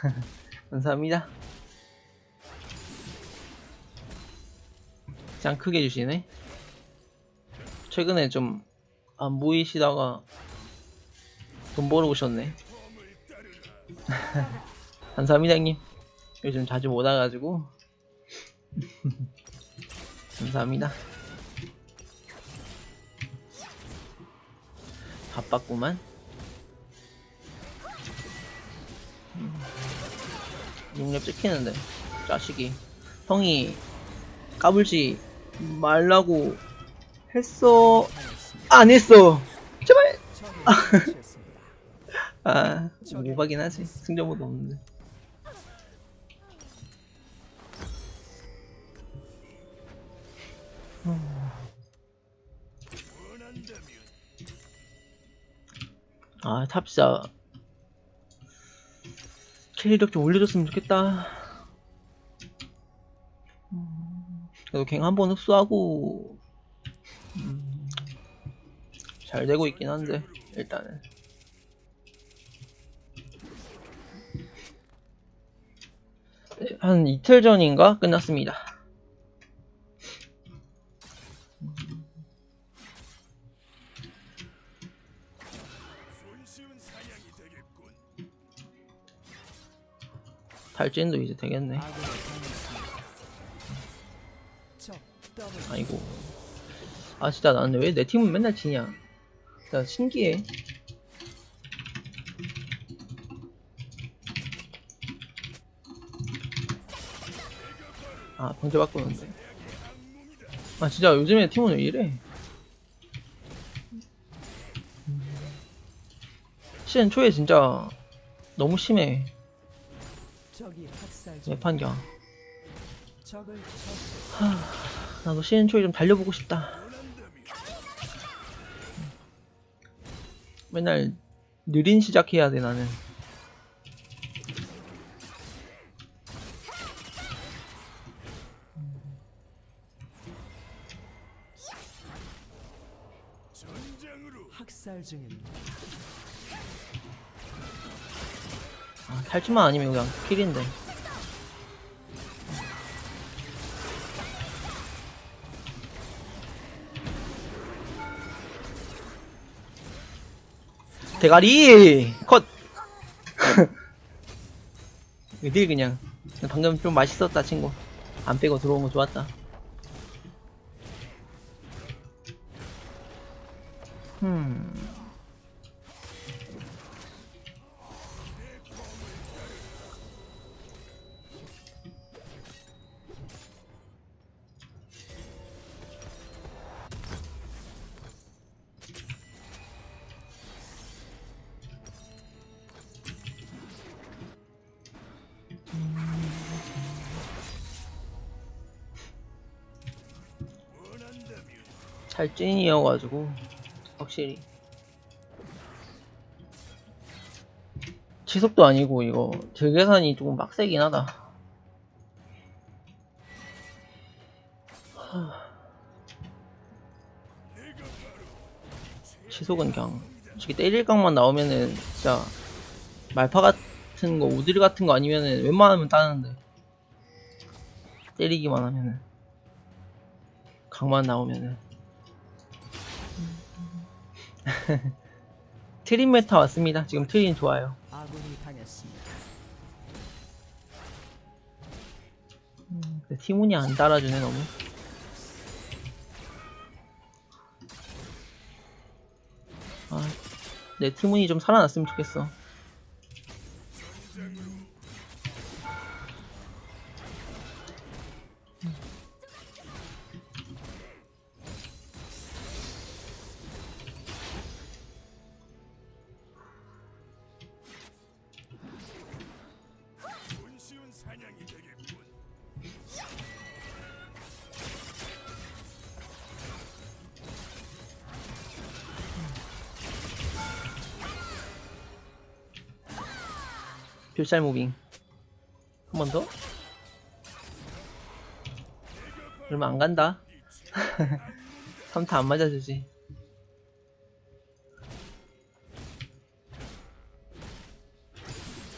감사합니다. 짱 크게 주시네. 최근에 좀 안 보이시다가 돈 벌어 오셨네. 감사합니다, 형님. 요즘 자주 못 와가지고. 감사합니다. 바빴구만. 6렙 찍히는데, 자식이. 형이 까불지 말라고 했어. 안 했어. 제발. 아, 모바긴 하지. 승전보도 없는데. 아, 탑 진짜 캐리력 좀 올려줬으면 좋겠다. 음, 그래도 갱 한 번 흡수하고 음, 잘 되고 있긴 한데 일단은 네, 한 이틀 전인가 끝났습니다. 탈진도 이제 되겠네. 아이고. 아 진짜 나는 왜 내 팀은 맨날 지냐? 진짜 신기해. 아 병제 바꾸는데. 아 진짜 요즘에 팀은 왜 이래? 시즌 초에 진짜 너무 심해. 내 판경. 나도 시즌 초에 좀 달려보고 싶다. 맨날 느린 시작해야 돼 나는. 학살 중입니다. 아, 탈출만 아니면 그냥 킬인데. 대가리 컷. 이딜 그냥 방금 좀 맛있었다 친구. 안 빼고 들어온 거 좋았다. 음. 잘 찐이어가지고 확실히. 지속도 아니고 이거 딜 계산이 조금 빡세긴 하다. 하. 지속은 그냥 솔직히 때릴 각만 나오면은 진짜 말파 같은 거 우드리 같은 거 아니면은 웬만하면 따는데. 때리기만 하면은. 각만 나오면은 트린 메타 왔습니다. 지금 트린 좋아요. 아군이 당했습니다. 근데 티문이 안 따라주네 너무. 아, 내 티문이 좀 살아났으면 좋겠어. 뷰살 무빙. 한 번 더? 얼마 안 간다. 3타 안 맞아주지.